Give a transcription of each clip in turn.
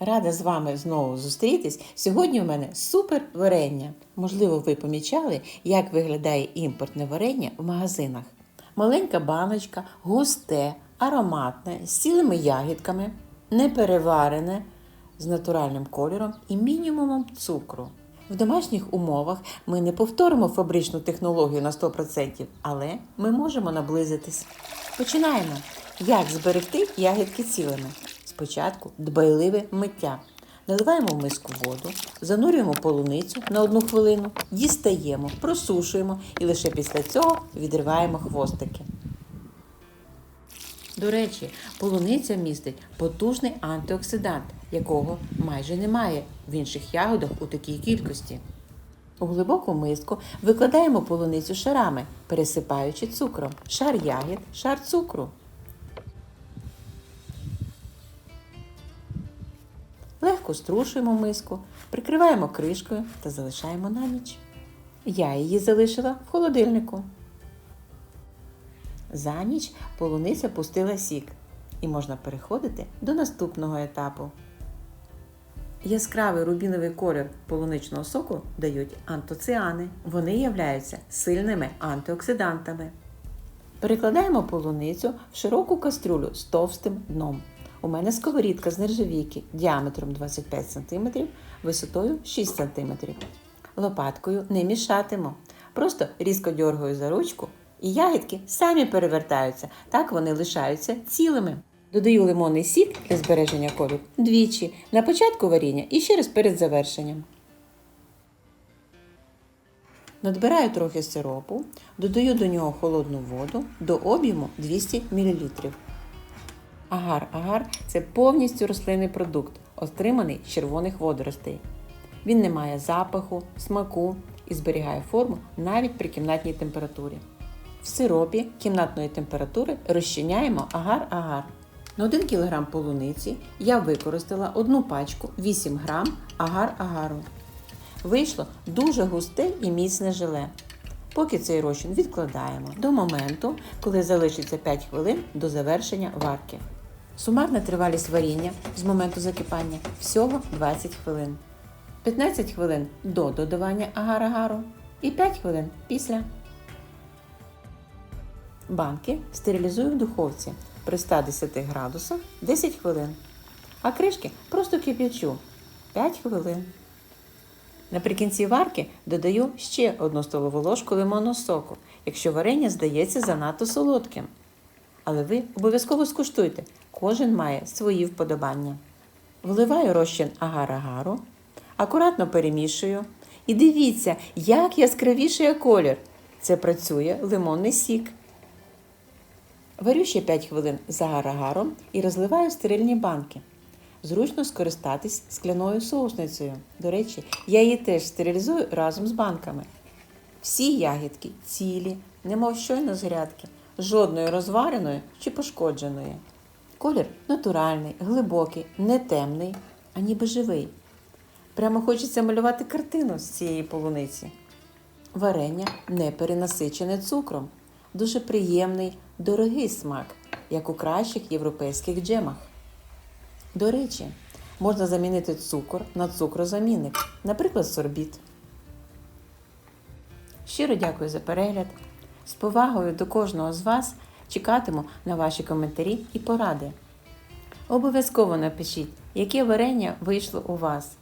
Рада з вами знову зустрітись. Сьогодні у мене супер варення. Можливо, ви помічали, як виглядає імпортне варення в магазинах. Маленька баночка, густе, ароматне, з цілими ягідками, непереварене, з натуральним кольором і мінімумом цукру. В домашніх умовах ми не повторимо фабричну технологію на 100%, але ми можемо наблизитись. Починаємо. Як зберегти ягідки цілими? Спочатку дбайливе миття. Наливаємо в миску воду, занурюємо полуницю на одну хвилину, дістаємо, просушуємо і лише після цього відриваємо хвостики. До речі, полуниця містить потужний антиоксидант, якого майже немає в інших ягодах у такій кількості. У глибоку миску викладаємо полуницю шарами, пересипаючи цукром. Шар ягід, шар цукру. Легко струшуємо миску, прикриваємо кришкою та залишаємо на ніч. Я її залишила в холодильнику. За ніч полуниця пустила сік, і можна переходити до наступного етапу. Яскравий рубіновий колір полуничного соку дають антоціани. Вони являються сильними антиоксидантами. Перекладаємо полуницю в широку кастрюлю з товстим дном. У мене сковорідка з нержавійки діаметром 25 см, висотою 6 см. Лопаткою не мішатиму. Просто різко дьоргаю за ручку, і ягідки самі перевертаються, так вони лишаються цілими. Додаю лимонний сік для збереження кольору двічі на початку варіння і ще раз перед завершенням. Надбираю трохи сиропу, додаю до нього холодну воду до об'єму 200 мл. Агар-агар це повністю рослинний продукт, отриманий з червоних водоростей. Він не має запаху, смаку і зберігає форму навіть при кімнатній температурі. В сиропі кімнатної температури розчиняємо агар-агар. На 1 кг полуниці я використала одну пачку 8 г агар-агару. Вийшло дуже густе і міцне желе. Поки цей розчин відкладаємо до моменту, коли залишиться 5 хвилин до завершення варки. Сумарна тривалість варіння з моменту закипання всього 20 хвилин. 15 хвилин до додавання агар-агару і 5 хвилин після. Банки стерилізую в духовці при 110 градусах 10 хвилин. А кришки просто кип'ячу 5 хвилин. Наприкінці варки додаю ще одну столову ложку лимонного соку, якщо варення здається занадто солодким. Але ви обов'язково скуштуйте, кожен має свої вподобання. Вливаю розчин агар-агару, акуратно перемішую. І дивіться, як яскравіший колір. Це працює лимонний сік. Варю ще 5 хвилин з агар-агаром і розливаю стерильні банки. Зручно скористатись скляною соусницею. До речі, я її теж стерилізую разом з банками. Всі ягідки цілі, немов щойно з грядки, жодної розвареної чи пошкодженої. Колір натуральний, глибокий, не темний, а ніби живий. Прямо хочеться малювати картину з цієї полуниці. Варення не перенасичене цукром. Дуже приємний, дорогий смак, як у кращих європейських джемах. До речі, можна замінити цукор на цукрозамінник, наприклад, сорбіт. Щиро дякую за перегляд. З повагою до кожного з вас чекатиму на ваші коментарі і поради. Обов'язково напишіть, яке варення вийшло у вас.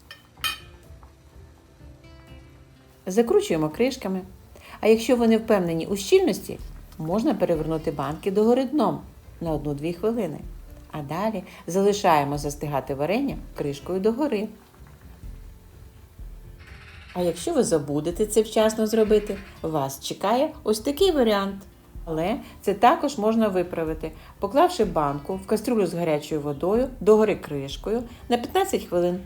Закручуємо кришками. А якщо ви не впевнені у щільності, можна перевернути банки догори дном на 1-2 хвилини. А далі залишаємо застигати варення кришкою догори. А якщо ви забудете це вчасно зробити, вас чекає ось такий варіант. Але це також можна виправити, поклавши банку в кастрюлю з гарячою водою догори кришкою на 15 хвилин.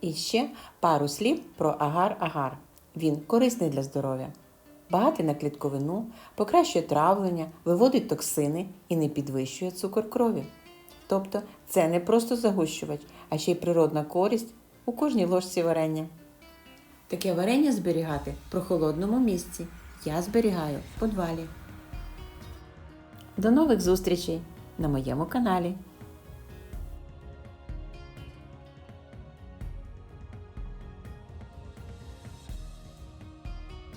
І ще пару слів про агар-агар. Він корисний для здоров'я. Багатий на клітковину, покращує травлення, виводить токсини і не підвищує цукор крові. Тобто це не просто загущувач, а ще й природна користь у кожній ложці варення. Таке варення зберігати в прохолодному місці. Я зберігаю в подвалі. До нових зустрічей на моєму каналі.